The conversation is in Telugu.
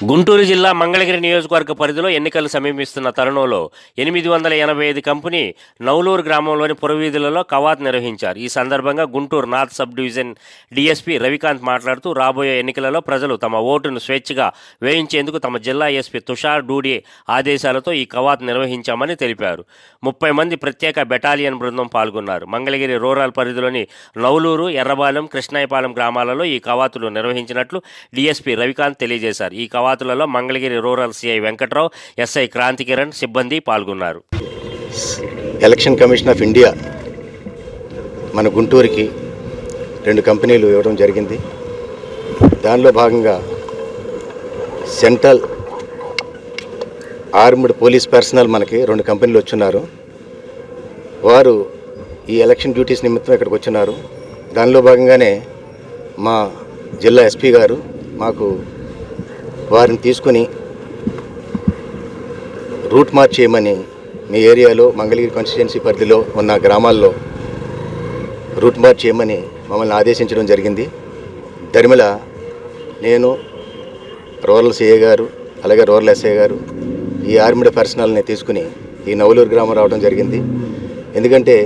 గుంటూరు జిల్లా మంగళగిరి నియోజకవర్గ పరిధిలో ఎన్నికలు సమీపిస్తున్న తరుణంలో ఎనిమిది వందల ఎనభై ఐదు కంపెనీ నౌలూరు గ్రామంలోని పురవీధులలో కవాత్ నిర్వహించారు. ఈ సందర్భంగా Guntur north sub division DSP Ravikanth మాట్లాడుతూ రాబోయే ఎన్నికలలో ప్రజలు తమ ఓటును స్వేచ్ఛగా వేయించేందుకు తమ జిల్లా ఎస్పీ తుషార్ డూడి ఆదేశాలతో ఈ కవాత్ నిర్వహించామని తెలిపారు. ముప్పై మంది ప్రత్యేక బెటాలియన్ బృందం పాల్గొన్నారు. మంగళగిరి రూరల్ పరిధిలోని నౌలూరు ఎర్రబాలెం కృష్ణాయపాలెం గ్రామాలలో ఈ కవాతులు నిర్వహించినట్లు డీఎస్పీ రవికాంత్ తెలియజేశారు. ఈ కవాతులలో Mangalagiri rural CI Venkatrao SI Kranthikiran సిబ్బంది పాల్గొన్నారు. ఎలక్షన్ కమిషన్ ఆఫ్ ఇండియా మన గుంటూరుకి రెండు కంపెనీలు ఇవ్వడం జరిగింది. దానిలో భాగంగా సెంట్రల్ ఆర్మ్డ్ పోలీస్ పర్సనల్ మనకి రెండు కంపెనీలు వచ్చున్నారు. వారు ఈ ఎలక్షన్ డ్యూటీస్ నిమిత్తం ఇక్కడికి వచ్చినారు దానిలో భాగంగానే మా జిల్లా ఎస్పీ గారు మాకు వారిని తీసుకొని రూట్ మార్చ్ చేయమని మీ ఏరియాలో మంగళగిరి కాన్స్టిట్యున్సీ పరిధిలో ఉన్న గ్రామాల్లో రూట్ మార్చ్ చేయమని మమ్మల్ని ఆదేశించడం జరిగింది. ధర్మిల నేను రూరల్ సిఏ గారు అలాగే రూరల్ ఎస్ఐ గారు ఈ ఆర్మీడ పర్సనల్ని తీసుకుని ఈ నవలూరు గ్రామం రావడం జరిగింది. ఎందుకంటే